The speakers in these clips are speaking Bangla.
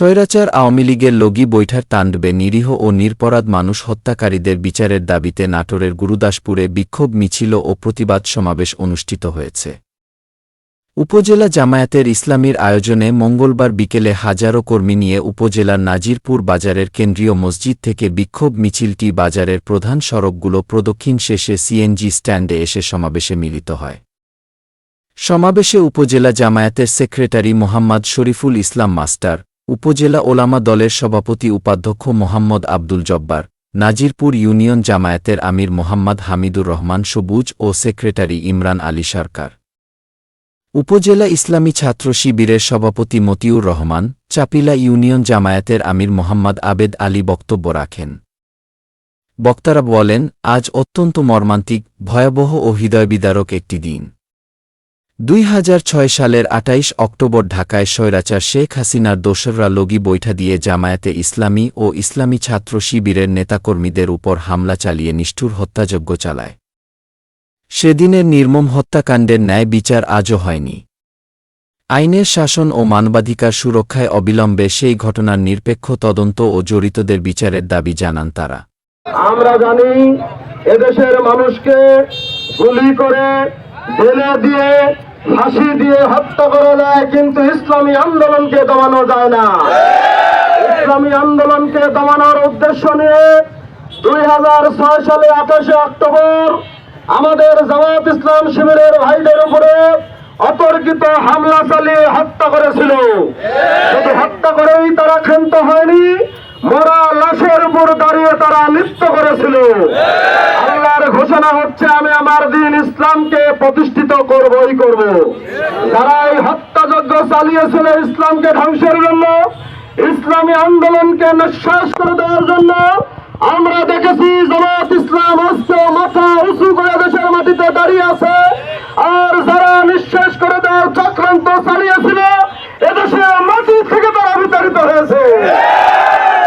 স্বৈরাচার আওয়ামী লীগের লগি বৈঠার তাণ্ডবে নিরীহ ও নিরপরাধ মানুষ হত্যাকারীদের বিচারের দাবিতে নাটোরের গুরুদাসপুরে বিক্ষোভ মিছিল ও প্রতিবাদ সমাবেশ অনুষ্ঠিত হয়েছে। উপজেলা জামায়াতের ইসলামীর আয়োজনে মঙ্গলবার বিকেলে হাজারো কর্মী নিয়ে উপজেলার নাজিরপুর বাজারের কেন্দ্রীয় মসজিদ থেকে বিক্ষোভ মিছিলটি বাজারের প্রধান সড়কগুলো প্রদক্ষিণ শেষে সিএনজি স্ট্যান্ডে এসে সমাবেশে মিলিত হয়। সমাবেশে উপজেলা জামায়াতের সেক্রেটারি মোহাম্মদ শরীফুল ইসলাম মাস্টার উপজেলা ওলামা দলের সভাপতি উপাধ্যক্ষ মোহাম্মদ আব্দুল জব্বার, নাজিরপুর ইউনিয়ন জামায়াতের আমির মোহাম্মদ হামিদুর রহমান সবুজ ও সেক্রেটারি ইমরান আলী সরকার। উপজেলা ইসলামী ছাত্র শিবিরের সভাপতি মতিউর রহমান, চাপিলা ইউনিয়ন জামায়াতের আমির মোহাম্মদ আবেদ আলী বক্তব্য রাখেন। বক্তারা বলেন, আজ অত্যন্ত মর্মান্তিক, ভয়াবহ ও হৃদয়বিদারক একটি দিন। দুই হাজার ছয় সালের আটাইশ অক্টোবর ঢাকায় স্বৈরাচার শেখ হাসিনার দোসররা লগি বৈঠা দিয়ে জামায়াতে ইসলামী ও ইসলামী ছাত্র শিবিরের নেতাকর্মীদের উপর হামলা চালিয়ে নিষ্ঠুর হত্যাযজ্ঞ চালায়। সেদিনের নির্মম হত্যাকাণ্ডের ন্যায় বিচার আজও হয়নি। আইনের শাসন ও মানবাধিকার সুরক্ষায় অবিলম্বে সেই ঘটনার নিরপেক্ষ তদন্ত ও জড়িতদের বিচারের দাবি জানান তারা। আমরা জানি এদেশের মানুষকে গুলি করে দিয়ে ফাঁসি দিয়ে হত্যা করা যায়, কিন্তু ইসলামী আন্দোলনকে দমানো যায় না। ইসলামী আন্দোলনকে দমানোর উদ্দেশ্য নিয়ে দুই হাজার ছয় সালে আঠাশে অক্টোবর আমাদের জামাত ইসলাম শিবিরের ভাইদের উপরে অতর্কিত হামলা চালিয়ে হত্যা করেছিল। শুধু হত্যা করেই তারা ক্ষান্ত হয়নি, মরা লাশের উপর দাঁড়িয়ে তারা নৃত্য করেছিল। আল্লাহর ঘোষণা হচ্ছে, আমি আমার দিন ইসলামকে প্রতিষ্ঠিত করবই করব। যারা এই হত্যাযজ্ঞ চালিয়েছিল ইসলামকে ধ্বংসের জন্য, ইসলামী আন্দোলনকে নিঃশ্বাস করে দেওয়ার জন্য, আমরা দেখেছি জামাত ইসলাম আজকে মাথা উঁচু করে দেশের মাটিতে দাঁড়িয়ে আছে। আর যারা নিঃশ্বাস করে দেওয়ার চক্রান্ত চালিয়েছিল এদেশের মাটি থেকে তারা বিতাড়িত হয়েছে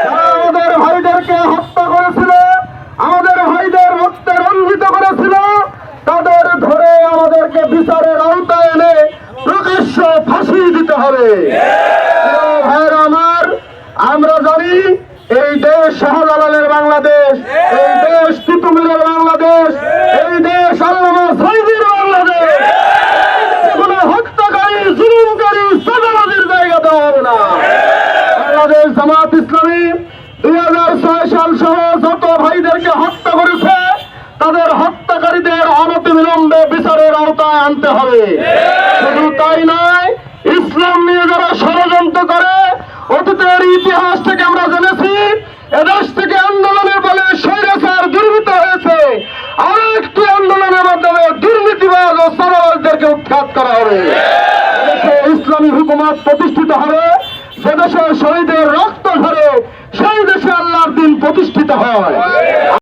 যারা আমাদের ভাইদেরকে হত্যা করেছিল আমাদের ভাইদের রক্তে রঞ্জিত করেছিল তাদের ধরে আমাদেরকে বিচারের আওতায় এনে প্রকাশ্য ফাঁসি দিতে হবে প্রিয় ভাইয়েরা আমার, আমরা জানি এই দেশ শাহজালালের বাংলাদেশ, এই দেশ তিতুমিরের বাংলাদেশ, এই দেশ আল্লামা বাংলাদেশ। কোনো হত্যাকারী, জুলুমকারী জায়গা দেওয়া হবে না। বাংলাদেশ জামাত ইসলামী দুই হাজার ছয় সাল সহ যত ভাইদেরকে হত্যা করেছে, তাদের হত্যাকারীদের অনতি বিলম্বে বিচারের আওতায় আনতে হবে শুধু তাই নয় ইসলাম নিয়ে যারা ষড়যন্ত্র করে অতীতের ইতিহাস থেকে আমরা জেনেছি এদেশ থেকে আন্দোলনের বলে স্বৈরাচার দুর্বৃত হয়েছে। আরও একটি আন্দোলনের মাধ্যমে দুর্নীতিবাজ ও সারাবাজদেরকে উৎখাত করা হবে। ইসলামী হুকুমত প্রতিষ্ঠিত হবে। যে দেশে শহীদের রক্ত ধরে সেই দেশে আল্লাহর দিন প্রতিষ্ঠিত হয়।